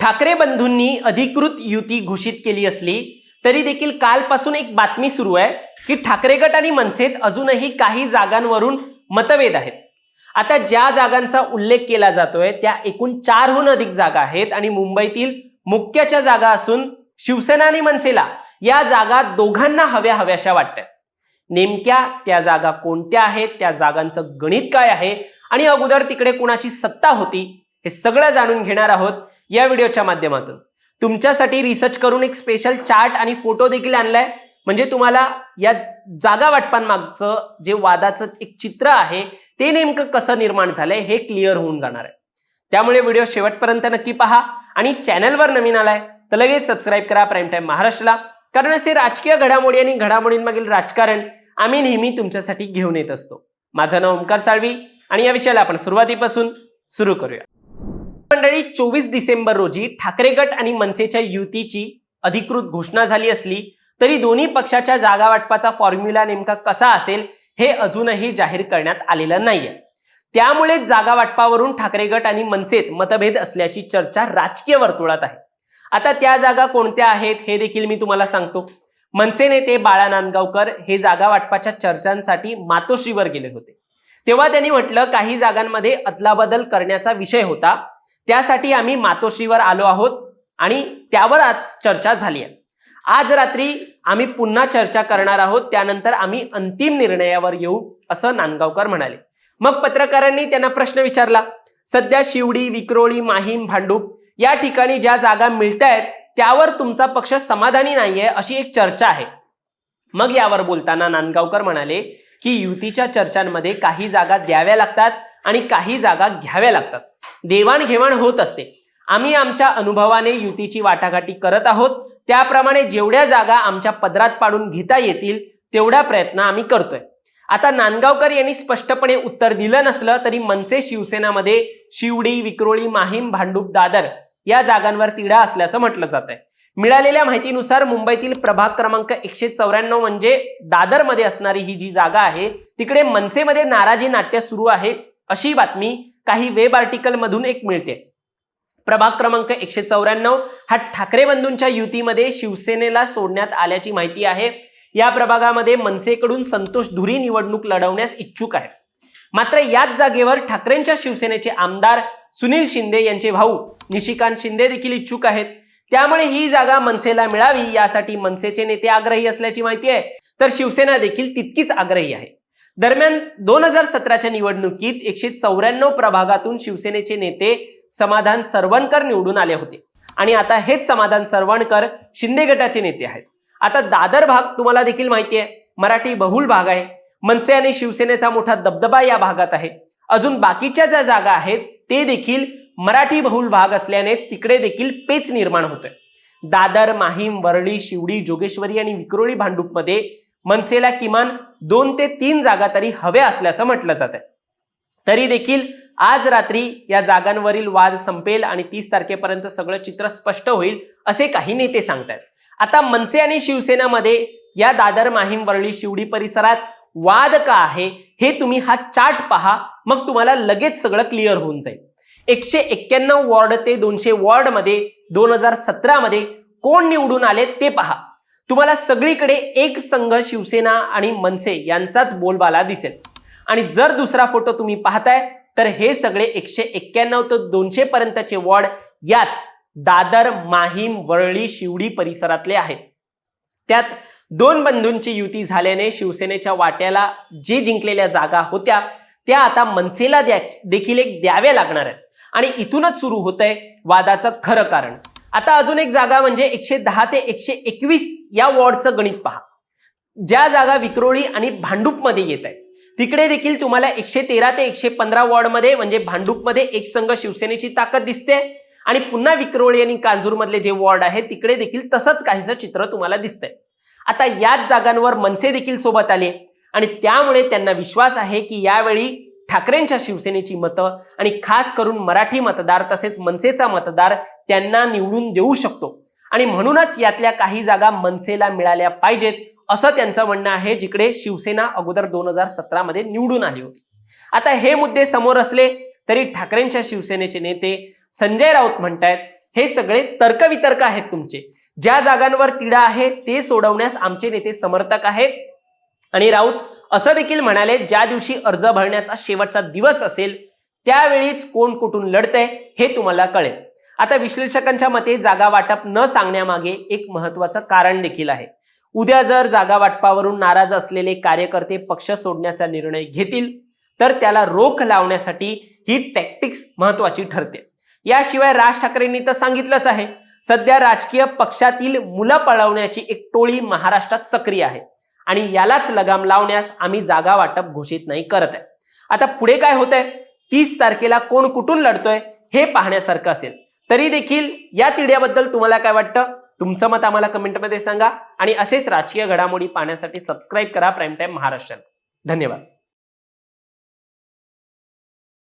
ठाकरे बंधूंनी अधिकृत युती घोषित केली असली तरी देखील कालपासून एक बातमी सुरू आहे की ठाकरे गट आणि मनसेत अजूनही काही जागांवरून मतभेद आहेत. आता ज्या जागांचा उल्लेख केला जातोय त्या एकूण चारहून अधिक जागा आहेत आणि मुंबईतील मुख्यच्या जागा असून शिवसेना आणि मनसेला या जागा दोघांना हव्या हव्याशा वाटतात नेमक्या त्या जागा कोणत्या आहेत त्या जागांचं गणित काय आहे आणि अगोदर तिकडे कुणाची सत्ता होती हे सगळं जाणून घेणार आहोत या व्हिडिओच्या माध्यमातून. तुमच्यासाठी रिसर्च करून एक स्पेशल चार्ट आणि फोटो देखील आणलाय. म्हणजे तुम्हाला या जागा वाटपांमागचं जे वादाचं एक चित्र आहे ते नेमकं कसं निर्माण झालंय हे क्लिअर होऊन जाणार आहे. त्यामुळे व्हिडिओ शेवटपर्यंत नक्की पहा आणि चॅनलवर नवीन आलाय तर लगेच सबस्क्राईब करा प्राईम टाईम महाराष्ट्रला. कारण असे राजकीय घडामोडी आणि घडामोडींमागील राजकारण आम्ही नेहमी तुमच्यासाठी घेऊन येत असतो. माझं नाव ओंकार साळवी आणि या विषयाला आपण सुरुवातीपासून सुरू करूया. मंडळी चोवीस डिसेंबर रोजी ठाकरे गट आणि मनसेच्या युतीची अधिकृत घोषणा झाली असली तरी दोन्ही पक्षाच्या जागा वाटपाचा फॉर्म्युला नेमका कसा असेल हे अजूनही जाहीर करण्यात आलेलं नाहीये. त्यामुळे जागा वाटपावरून ठाकरे गट आणि मनसेत मतभेद असल्याची चर्चा राजकीय वर्तुळात आहे. आता त्या जागा कोणत्या आहेत हे देखील मी तुम्हाला सांगतो. मनसे नेते बाळा नांदगावकर हे जागा वाटपाच्या चर्चांसाठी मातोश्रीवर गेले होते. तेव्हा त्यांनी म्हटलं काही जागांमध्ये अदलाबदल करण्याचा विषय होता. त्यासाठी आम्ही मातोश्रीवर आलो आहोत आणि त्यावर आज चर्चा झाली आहे. आज रात्री आम्ही पुन्हा चर्चा करणार आहोत त्यानंतर आम्ही अंतिम निर्णयावर येऊ असं नांदगावकर म्हणाले. मग पत्रकारांनी त्यांना प्रश्न विचारला सध्या शिवडी विक्रोळी माहीम भांडूप या ठिकाणी ज्या जागा मिळत आहेत त्यावर तुमचा पक्ष समाधानी नाहीये अशी एक चर्चा आहे. मग यावर बोलताना नांदगावकर म्हणाले की युतीच्या चर्चांमध्ये काही जागा द्याव्या लागतात आणि काही जागा घ्याव्या लागतात. देवाणघेवाण होत असते. आम्ही आमच्या अनुभवाने युतीची वाटाघाटी करत आहोत. त्याप्रमाणे जेवढ्या जागा आमच्या पदरात पाडून घेता येतील तेवढा प्रयत्न आम्ही करतोय. आता नांदगावकर यांनी स्पष्टपणे उत्तर दिलं नसलं तरी मनसे शिवसेनामध्ये शिवडी विक्रोळी माहीम भांडूप दादर या जागांवर तिढा असल्याचं म्हटलं जात आहे मिळालेल्या माहितीनुसार मुंबईतील प्रभाग क्रमांक एकशे चौऱ्याण्णव म्हणजे दादरमध्ये असणारी ही जी जागा आहे तिकडे मनसेमध्ये नाराजी नाट्य सुरू आहे अशी बातमी काही वेब आर्टिकल मधून एक मिळते. प्रभाग क्रमांक एकशे चौऱ्याण्णव हा ठाकरे बंधूंच्या युतीमध्ये शिवसेनेला सोडण्यात आल्याची माहिती आहे. या प्रभागामध्ये मनसेकडून संतोष धुरी निवडणूक लढवण्यास इच्छुक आहे. मात्र याच जागेवर ठाकरेंच्या शिवसेनेचे आमदार सुनील शिंदे यांचे भाऊ निशिकांत शिंदे देखील इच्छुक आहेत. त्यामुळे ही जागा मनसेला मिळावी यासाठी मनसेचे नेते आग्रही असल्याची माहिती आहे. तर शिवसेना देखील तितकीच आग्रही आहे. दरम्यान दोन हजार सतराच्या निवडणुकीत एकशे चौऱ्याण्णव प्रभागातून शिवसेनेचे नेते समाधान सरवणकर निवडून आले होते. आणि आता हेच समाधान सरवणकर शिंदे गटाचे नेते आहेत. आता दादर भाग तुम्हाला देखील माहिती आहे. मराठी बहुल भाग आहे. मनसे आणि शिवसेनेचा मोठा दबदबा या भागात आहे. अजून बाकीच्या ज्या जागा आहेत ते देखील मराठी बहुल भाग असल्यानेच तिकडे देखील पेच निर्माण होतोय. दादर माहीम वरळी शिवडी जोगेश्वरी आणि विक्रोळी भांडूपमध्ये मनसेला किमान दोन ते तीन जागा तरी हव्या असल्याचं म्हटलं जात आहे तरी देखील आज रात्री या जागांवरील वाद संपेल आणि तीस तारखेपर्यंत सगळं चित्र स्पष्ट होईल असे काही नेते सांगतायत. आता मनसे आणि शिवसेनामध्ये या दादर माहीम वरळी शिवडी परिसरात वाद का आहे हे तुम्ही हा चार्ट पहा मग तुम्हाला लगेच सगळं क्लिअर होऊन जाईल. एकशे एक्क्याण्णव वॉर्ड ते दोनशे वॉर्डमध्ये दोन हजार सतरामध्ये कोण निवडून आले ते पहा. तुम्हाला सगळीकडे एक संघ शिवसेना आणि मनसे यांचाच बोलबाला दिसेल. आणि जर दुसरा फोटो तुम्ही पाहताय तर हे सगळे एकशे एक्क्याण्णव ते दोनशे पर्यंतचे वॉर्ड याच दादर माहीम वरळी शिवडी परिसरातले आहेत. त्यात दोन बंधूंची युती झाल्याने शिवसेनेच्या वाट्याला जे जिंकलेल्या जागा होत्या त्या आता मनसेला द्या देखील एक द्याव्या लागणार आहेत. आणि इथूनच सुरू होत आहे वादाचं खरं कारण. आता अजून एक जागा म्हणजे एकशे दहा ते एकशे एकवीस या वॉर्डचं गणित पहा. ज्या जागा विक्रोळी आणि भांडूपमध्ये येत आहेत तिकडे देखील तुम्हाला एकशे तेरा ते एकशे पंधरा वॉर्डमध्ये म्हणजे भांडूपमध्ये एक संघ शिवसेनेची ताकद दिसते आणि पुन्हा विक्रोळी आणि कांजूरमधले जे वॉर्ड आहेत तिकडे देखील तसंच काहीसं चित्र तुम्हाला दिसतंय. आता याच जागांवर मनसे देखील सोबत आले आणि त्यामुळे त्यांना विश्वास आहे की यावेळी ठाकरेंच्या शिवसेनेची मतं आणि खास करून मराठी मतदार तसेच मनसेचा मतदार त्यांना निवडून देऊ शकतो. आणि म्हणूनच यातल्या काही जागा मनसेला मिळाल्या पाहिजेत असं त्यांचं म्हणणं आहे जिकडे शिवसेना अगोदर दोन हजार सतरा मध्ये निवडून आली होती. आता हे मुद्दे समोर असले तरी ठाकरेंच्या शिवसेनेचे नेते संजय राऊत म्हणतायत हे सगळे तर्कवितर्क आहेत तुमचे. ज्या जागांवर तिढा आहे ते सोडवण्यास आमचे नेते समर्थक आहेत. आणि राऊत असं देखील म्हणाले ज्या दिवशी अर्ज भरण्याचा शेवटचा दिवस असेल त्यावेळीच कोण कुठून लढतंय हे तुम्हाला कळेल. आता विश्लेषकांच्या मते जागा वाटप न सांगण्यामागे एक महत्वाचं कारण देखील आहे. उद्या जर जागा वाटपावरून नाराज असलेले कार्यकर्ते पक्ष सोडण्याचा निर्णय घेतील तर त्याला रोख लावण्यासाठी ही टॅक्टिक्स महत्वाची ठरते. याशिवाय राज ठाकरेंनी तर सांगितलंच आहे सध्या राजकीय पक्षातील मुलं पळवण्याची एक टोळी महाराष्ट्रात सक्रिय आहे. आणि यालाच लगाम लावण्यास आम्ही जागा वाटप घोषित नाही करत आहे. आता पुढे काय होत आहे तीस तारखेला कोण कुठून लढतोय हे पाहण्यासारखं असेल. तरी देखील या तिढ्याबद्दल तुम्हाला काय वाटतं? तुमचं मत आम्हाला कमेंटमध्ये सांगा आणि असेच राजकीय घडामोडी पाहण्यासाठी सबस्क्राईब करा प्राईम टाइम महाराष्ट्र धन्यवाद.